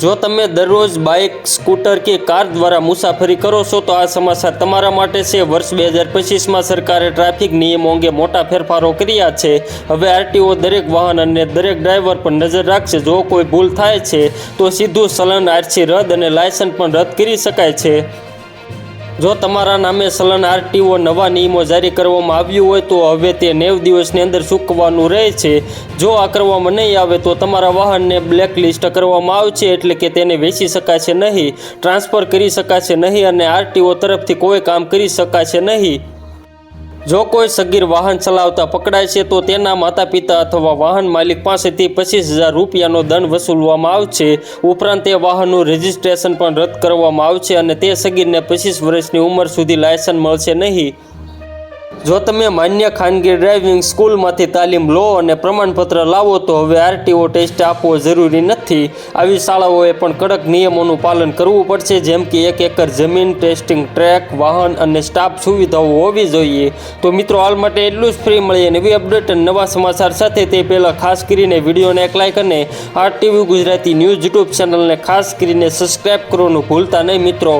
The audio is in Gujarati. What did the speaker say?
જો તમે દરરોજ બાઇક, સ્કૂટર કે કાર દ્વારા મુસાફરી કરો છો, તો આ સમાચાર તમારા માટે છે. વર્ષ બે હજાર પચીસમાં સરકારે ટ્રાફિક નિયમો અંગે મોટા ફેરફારો કર્યા છે. હવે આરટીઓ દરેક વાહન અને દરેક ડ્રાઈવર પર નજર રાખશે. જો કોઈ ભૂલ થાય છે, તો સીધું ચલન આરસી રદ અને લાયસન્સ પણ રદ કરી શકાય છે. જો તમારા નામે સલન આરટીઓ નવા નિયમો જારી કરવામાં આવ્યું હોય તો હવે તે નેવ દિવસની અંદર ચૂકવાનું રહે છે. જો આ કરવામાં નહીં આવે તો તમારા વાહનને બ્લેકલિસ્ટ કરવામાં આવશે એટલે કે તેને વેચી શકાશે નહીં, ટ્રાન્સફર કરી શકાશે નહીં અને આરટીઓ તરફથી કોઈ કામ કરી શકાશે નહીં. જો કોઈ સગીર વાહન ચલાવતા પકડાય છે, તો તેના માતા પિતા અથવા વાહન માલિક પાસેથી પચીસ હજાર રૂપિયાનો દંડ વસૂલવામાં આવશે. ઉપરાંત તે વાહનનું રજિસ્ટ્રેશન પણ રદ કરવામાં આવશે અને તે સગીરને પચીસ વર્ષની ઉંમર સુધી લાયસન્સ મળશે નહીં. જો તમે માન્ય ખાનગી ડ્રાઇવિંગ સ્કૂલમાંથી તાલીમ લો અને પ્રમાણપત્ર લાવો તો હવે આરટીઓ ટેસ્ટ આપવો જરૂરી નથી. આવી શાળાઓએ પણ કડક નિયમોનું પાલન કરવું પડશે, જેમ કે એક એકર જમીન, ટેસ્ટિંગ ટ્રેક, વાહન અને સ્ટાફ સુવિધાઓ હોવી જોઈએ. તો મિત્રો, હાલ માટે એટલું જ. ફ્રી મળીએ નવી અપડેટ અને નવા સમાચાર સાથે તે પહેલાં ખાસ કરીને વિડીયોને એક લાઇક અને આરટીવી ગુજરાતી ન્યૂઝ યુટ્યુબ ચેનલને ખાસ કરીને સબસ્ક્રાઇબ કરવાનું ભૂલતા નહીં મિત્રો.